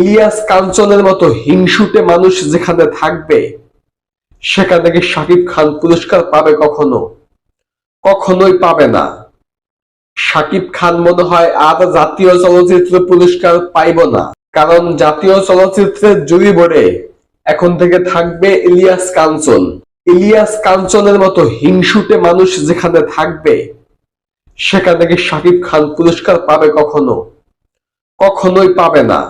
ইলিয়াস কাঞ্চনের মতো হিংসুটে মানুষ যেখানে থাকবে, সেখানে কি শাকিব খান পুরস্কার পাবে কখনো? কখনোই পাবে না। শাকিব খান মনে হয় আর জাতীয় চলচ্চিত্র পুরস্কার পাইব না। কারণ জাতীয় চলচ্চিত্রের জুরি বোর্ডে এখন থেকে থাকবে ইলিয়াস কাঞ্চন। ইলিয়াস কাঞ্চনের মতো হিংসুটে মানুষ যেখানে থাকবে, সেখানে কি শাকিব খান পুরস্কার পাবে কখনো? কখনোই পাবে না।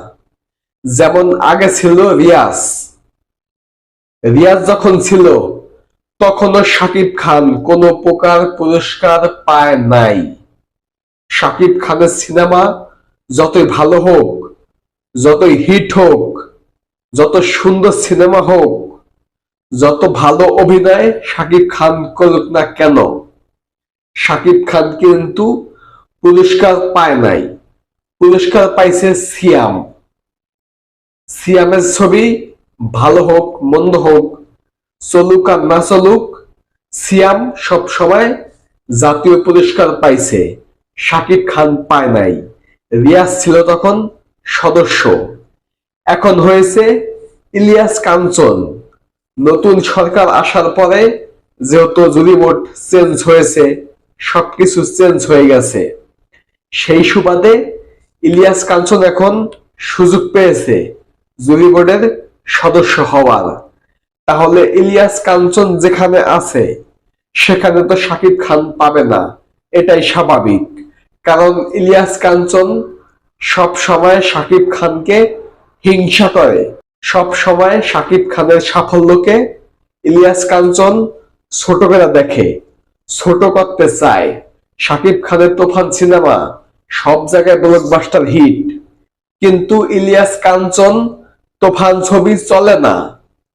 যেমন আগে ছিল রিয়াজ। রিয়াজ যখন ছিল, তখনও শাকিব খান কোনো প্রকার পুরস্কার পায় নাই। শাকিব খানের সিনেমা যতই ভালো হোক, যতই হিট হোক, যত সুন্দর সিনেমা হোক, যত ভালো অভিনয় শাকিব খান করুক না কেন, শাকিব খান কিন্তু পুরস্কার পায় নাই। পুরস্কার পাইছে সিয়াম। সিয়ামের ছবি ভালো হোক, মন্দ হোক, চলুক আর না চলুক, সিয়াম সব সময় জাতীয় পুরস্কার পাইছে। শাকিব খান পায় নাই। রিয়াজ ছিল তখন সদস্য। এখন হয়েছে ইলিয়াস কাঞ্চন। নতুন সরকার আসার পরে যেহেতু জুরি বোর্ড চেঞ্জ হয়েছে, সবকিছু চেঞ্জ হয়ে গেছে। সেই সুবাদে ইলিয়াস কাঞ্চন এখন সুযোগ পেয়েছে। জুরি বোর্ডের সদস্য হওয়ার। তাহলে ইলিয়াস কাঞ্চন যেখানে আছে, সেখানে তো শাকিব খান পাবে না। এটাই স্বাভাবিক। কারণ ইলিয়াস কাঞ্চন সব সময় শাকিব খানকে হিংসা করে। সব সময় শাকিব খানের সাফল্যকে ইলিয়াস কাঞ্চন ছোট করে দেখে, ছোট করতে চায়। শাকিব খানের তোফান সিনেমা সব জায়গায় ব্লকবাস্টার হিট কিন্তু ইলিয়াস কাঞ্চন তোফান ছবি চলে না।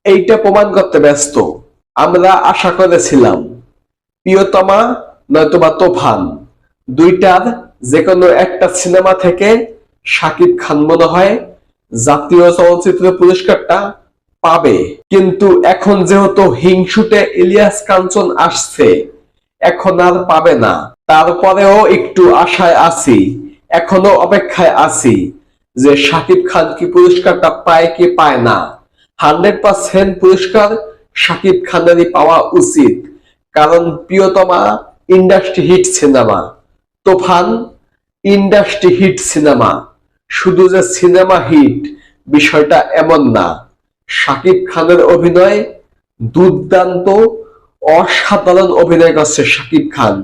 এইটা প্রমাণ করতে ব্যস্ত। আমরা আশা করেছিলাম। প্রিয়তমা, নয়তোবা তোফান। দুইটার যে কোনো একটা সিনেমা থেকে শাকিব খান মনে হয় জাতীয় চলচ্চিত্র পুরস্কারটা পাবে। কিন্তু এখন যেহেতু হিংসুটে ইলিয়াস কাঞ্চন আসছে, এখন আর পাবে না। তারপরেও একটু আশায় আছি, এখনও অপেক্ষায় আছি। যে শাকিব খান কি পুরস্কারটা পায় কি পায় না? হান্ড্রেড পার্সেন্ট পুরস্কার শাকিব খানেরই পাওয়া উচিত। কারণ Priyotoma industry hit cinema. Toofan, industry hit cinema. শুধু যে সিনেমা হিট, বিষয়টা এমন না। শাকিব খানের অভিনয় দুর্দান্ত, অসাধারণ অভিনয় করছে শাকিব খান,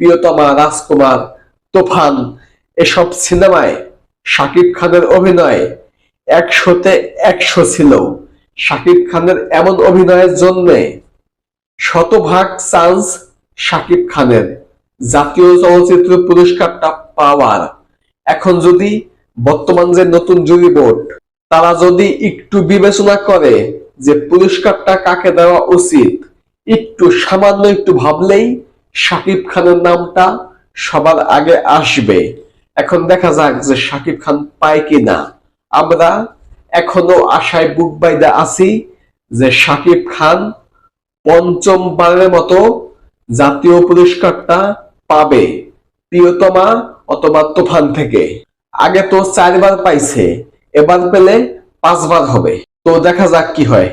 প্রিয়তমা, রাজকুমার, তোফান, এসব সিনেমায় শাকিব খানের অভিনয় একশোতে একশো ছিল। শাকিব খানের এমন অভিনয়ের জন্যে শতভাগ চান্স শাকিব খানের। জাতীয় চলচ্চিত্র পুরস্কারটা পাওয়ার। এখন যদি বর্তমান যে নতুন জুরি বোর্ড, তারা যদি একটু বিবেচনা করে যে পুরস্কারটা কাকে দেওয়া উচিত, একটু সামান্য একটু ভাবলেই শাকিব খানের নামটা সবার আগে আসবে। এখন দেখা যাক যে শাকিব খান পায় কিনা। আমরা এখনও আশায় বুক বাইদা আছি যে শাকিব খান পঞ্চমবারের মতো জাতীয় পুরস্কারটা পাবে, প্রিয়তমা অথবা তুফান থেকে। আগে তো চারবার পাইছে, এবার পেলে পাঁচবার হবে। তো দেখা যাক কি হয়।